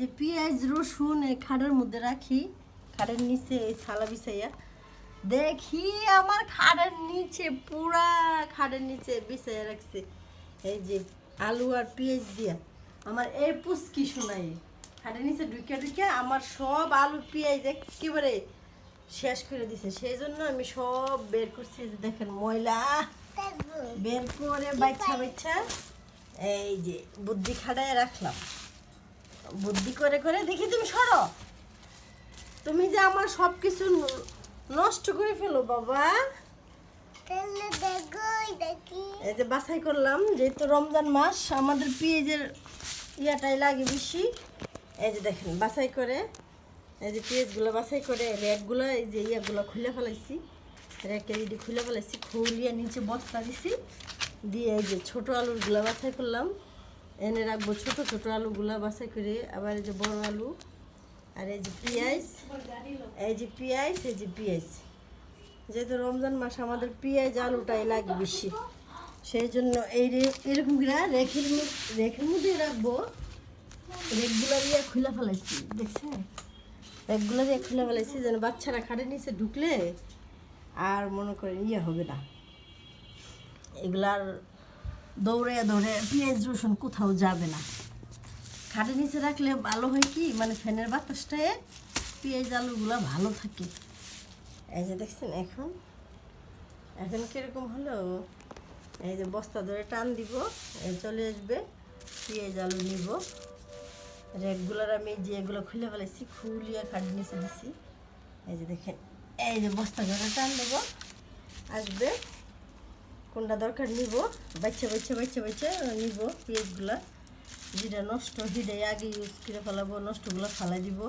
যে পেঁয়াজ, রসুন এই খাটের মধ্যে রাখি। খাটের নিচে এই থালা বিছাইয়া। দেখি আমার খাটের নিচে, পুরা খাটের নিচে বিছাইয়া রাখছে। এই যে আলু আর পেঁয়াজ দিয়া। আমার এই পুচকি শোনাই খাটের নিচে ঢুকে ঢুকে আমার সব আলু, পেঁয়াজ একেবারে শেষ করে দিছে। সেই জন্য আমি সব বের করছি দেখেন ময়লা। বের করে বাচ্চা বাচ্চা এই যে বুদ্ধি খাটায় রাখলাম। বুদ্ধি করে করে দেখি তুমি সরো। তুমি যে আমার সব কিছু নষ্ট করে ফেলো বাবা। এই যে বাছাই করলাম যেহেতু রমজান মাস আমাদের পেঁয়াজের ইয়াটাই লাগে বেশি। এই যে দেখেন বাছাই করে। এই যে পেঁয়াজগুলো বাছাই করে র্যাকগুলো এই যে ইয়াগুলো খুলে ফেলাইছি। র্যাকে যদি খুলে ফেলাইছি খুলিয়ে নিচে বস্তা দিছি। দিয়ে এই যে ছোটো আলুরগুলো বাছাই করলাম। এনে রাখব ছোটো, ছোট আলুগুলো বাছাই করে। আবার এই যে বড় আলু, আর এই যে পেঁয়াজ, এই যে পেঁয়াজ, এই যে পেঁয়াজ। যেহেতু রমজান মাস, আমাদের পেঁয়াজ আলুটাই লাগে বেশি। সেই জন্য এই এরকম করে রেখের রেখের মধ্যে রাখব। রেকগুলো দিয়ে খুলে ফেলাইছি, দেখছেন? রেকগুলো দিয়ে খুলে ফেলাইছি, যেন বাচ্চারা খাটের নিচে ঢুকলে আর মনে করেন ইয়ে হবে না। এগুলার দৌড়ে দৌড়ে পেঁয়াজ, রসুন কোথাও যাবে না। খাটের নিচে রাখলে ভালো হয় কি? মানে ফ্যানের বাতাসটায় পেঁয়াজ, আলুগুলো ভালো থাকে। এই যে দেখছেন এখন? এখন কীরকম হলো? এই যে বস্তা ধরে টান দিব চলে আসবে, পেঁয়াজ, আলু নিব। রেকগুলোর আমি যে এগুলো খুলে ফেলেছি, খুলিয়ে খাটের নিচে দিছি। এই যে দেখেন, এই যে বস্তা ধরে টান দেবো, আসবে। কোনটা দরকার নিব? বাচ্চা বাচ্চা বাচ্চা বাচ্চা নিব পেঁয়াজগুলা। যেটা নষ্ট সেটাই আগে ইউজ করে ফেলাবো, নষ্টগুলো ফালাই দিব।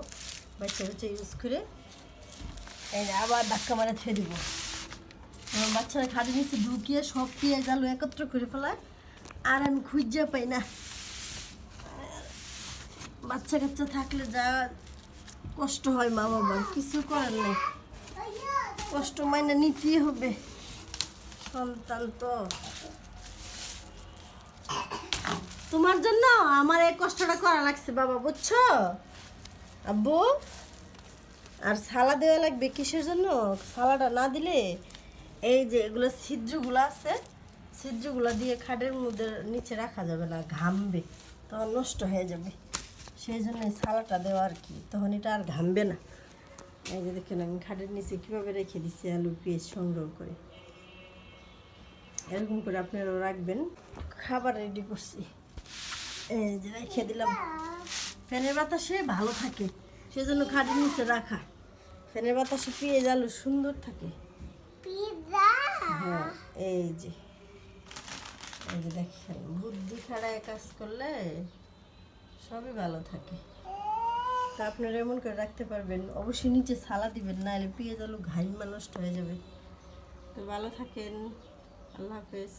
বাচ্চা বাচ্চা ইউজ করে আবার ধাক্কা মারে ছেড়ে দিব। আমার বাচ্চারা খাড়ি নিচে ঢুকিয়ে সব পেঁয়াজ, আলু একত্র করে ফেলায় আর আমি খুঁজে পাই না। বাচ্চা কাচ্চা থাকলে যা কষ্ট হয় মা বাবার, কিছু করার নেই। কষ্ট মাইনে নিতেই হবে। সন্তান তো। তোমার জন্য আমার এই কষ্টটা করা লাগছে, বাবা, বুঝছ? আব্বু, আর সালা দেওয়া লাগবে কিসের জন্য? সালাটা না দিলে এই যে এগুলো ছিদ্রগুলো আছে, ছিদ্রগুলো দিয়ে খাটের মধ্যে নিচে রাখা যাবে না, ঘামবে, তখন নষ্ট হয়ে যাবে। সেই জন্য সালাটা দেওয়া আর কি, তখন এটা আর ঘামবে না। এই যে দেখেন আমি খাটের নিচে কীভাবে রেখে দিচ্ছি আলু পেঁয়াজ সংগ্রহ করে। এরকম করে আপনারাও রাখবেন। খাবার রেডি করছি। এই যে রেখে দিলাম। ফ্যানের বাতাসে ভালো থাকে সেজন্য খাটের নিচে রাখা। ফ্যানের বাতাসে পেঁয়াজ আলু সুন্দর থাকে। হ্যাঁ এই যে। এই যে দেখেন বুদ্ধি খাড়ায় কাজ করলে সবই ভালো থাকে। তা আপনারা এমন করে রাখতে পারবেন অবশ্যই নিচে সালা দিবেন না হলে পেঁয়াজ আলু ঘাইমা নষ্ট হয়ে যাবে। তো ভালো থাকেন। আল্লাহ হাফেজ